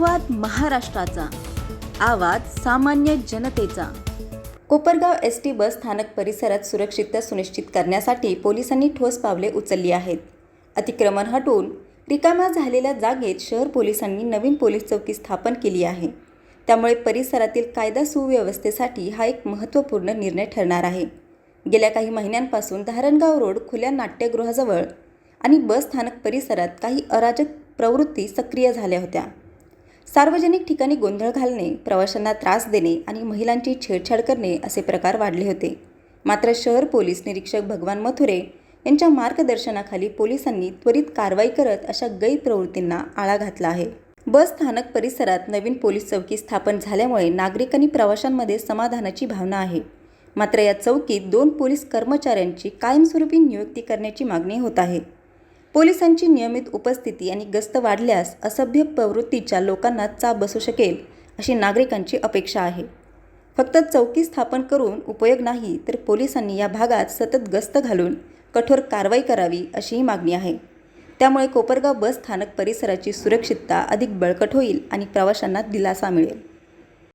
महाराष्ट्राचा. आवाज सामान्य जनतेचा. कोपरगाव एस टी बस स्थानक परिसरात सुरक्षितता सुनिश्चित करण्यासाठी पोलिसांनी ठोस पावले उचलली आहेत. अतिक्रमण हटवून रिकाम्या झालेल्या जागेत शहर पोलिसांनी नवीन पोलीस चौकी स्थापन केली आहे. त्यामुळे परिसरातील कायदा सुव्यवस्थेसाठी हा एक महत्त्वपूर्ण निर्णय ठरणार आहे. गेल्या काही महिन्यांपासून धारणगाव रोड खुल्या नाट्यगृहाजवळ आणि बस स्थानक परिसरात काही अराजक प्रवृत्ती सक्रिय झाल्या होत्या. सार्वजनिक ठिकाणी गोंधळ घालणे प्रवाशांना त्रास देणे आणि महिलांची छेडछाड करणे असे प्रकार वाढले होते. मात्र शहर पोलीस निरीक्षक भगवान मथुरे यांच्या मार्गदर्शनाखाली पोलिसांनी त्वरित कारवाई करत अशा गैरप्रवृत्तींना आळा घातला आहे. बस स्थानक परिसरात नवीन पोलीस चौकी स्थापन झाल्यामुळे नागरिक आणि प्रवाशांमध्ये समाधानाची भावना आहे. मात्र या चौकीत दोन पोलीस कर्मचाऱ्यांची कायमस्वरूपी नियुक्ती करण्याची मागणी होत आहे. पोलिसांची नियमित उपस्थिती आणि गस्त वाढल्यास असभ्य प्रवृत्तीच्या लोकांना चाप बसू शकेल अशी नागरिकांची अपेक्षा आहे. फक्त चौकी स्थापन करून उपयोग नाही तर पोलिसांनी या भागात सतत गस्त घालून कठोर कारवाई करावी अशीही मागणी आहे. त्यामुळे कोपरगाव बस स्थानक परिसराची सुरक्षितता अधिक बळकट होईल आणि प्रवाशांना दिलासा मिळेल.